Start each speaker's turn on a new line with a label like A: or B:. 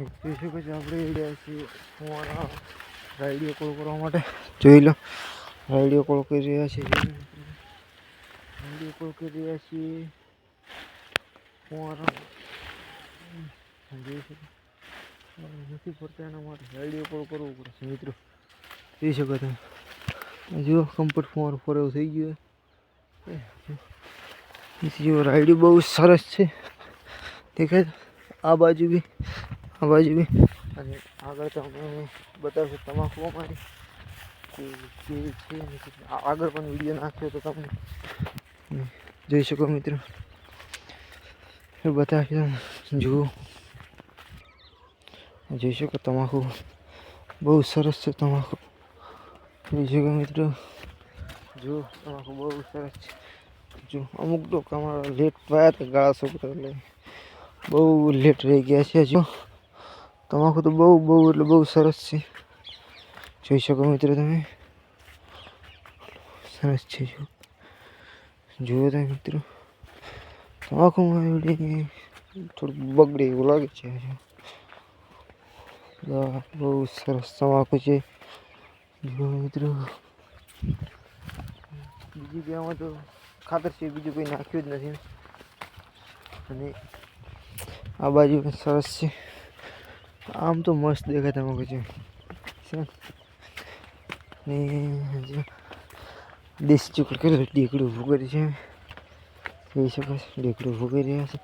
A: જોઈ શકો છો આપણે રહ્યા છીએ ફુવારા રાઈડિયો કોલ કરવા માટે જોઈ લો રાઈડિયો કોલ કરી રહ્યા છીએ રાઈડિયો કોલ કરી રહ્યા છીએ ફુવારા જોઈ શકો નથી પડતા એના માટે રાઈડિયો કોલ કરવો પડશે મિત્રો જોઈ શકો તમે જુઓ કમ્પ્લીટ ફુવારો ફરેવો થઈ ગયો જુઓ રાઈડિયો બહુ સરસ છે દેખાય આ બાજુ બી આ બાજુ અને આગળ તમને બતાવશો તમાકુ અમારી. કેવી છે આગળ પણ વીડિયો નાખ્યો તો તમને. જોઈ શકો મિત્રો. એ બતાવશે. જુઓ. જોઈ શકો તમાકુ. બહુ સરસ છે તમાકુ. જોઈ શકો મિત્રો. જુઓ, તમાકુ બહુ સરસ છે. જો, અમુક તો અમારા લેટ પાયા હતા ગાળા છોકરા એટલે બહુ લેટ રહી ગયા છે હજુ તમાકુ તો બહુ બહુ એટલે બહુ સરસ છે. જોઈ શકો મિત્રો તમે? સરસ છે, જો. જુઓ તમે મિત્રો? તમાકુમાં એવડી થોડુંક બગડે એવું લાગે છે બહુ સરસ તમાકુ છે. જુઓ મિત્રો. બીજી બી આમાં તો ખાતર છે બીજું કંઈ નાખ્યું જ નથી. અને આ બાજુ પણ સરસ છે. આમ તો મસ્ત દેખાય તમે છે. ને દેશી ચૂકડ કર્યો ઢીકડું ઊભું કરી છે. જોઈ શકો છો, ઢીકડું ઊભું કરી રહ્યા છે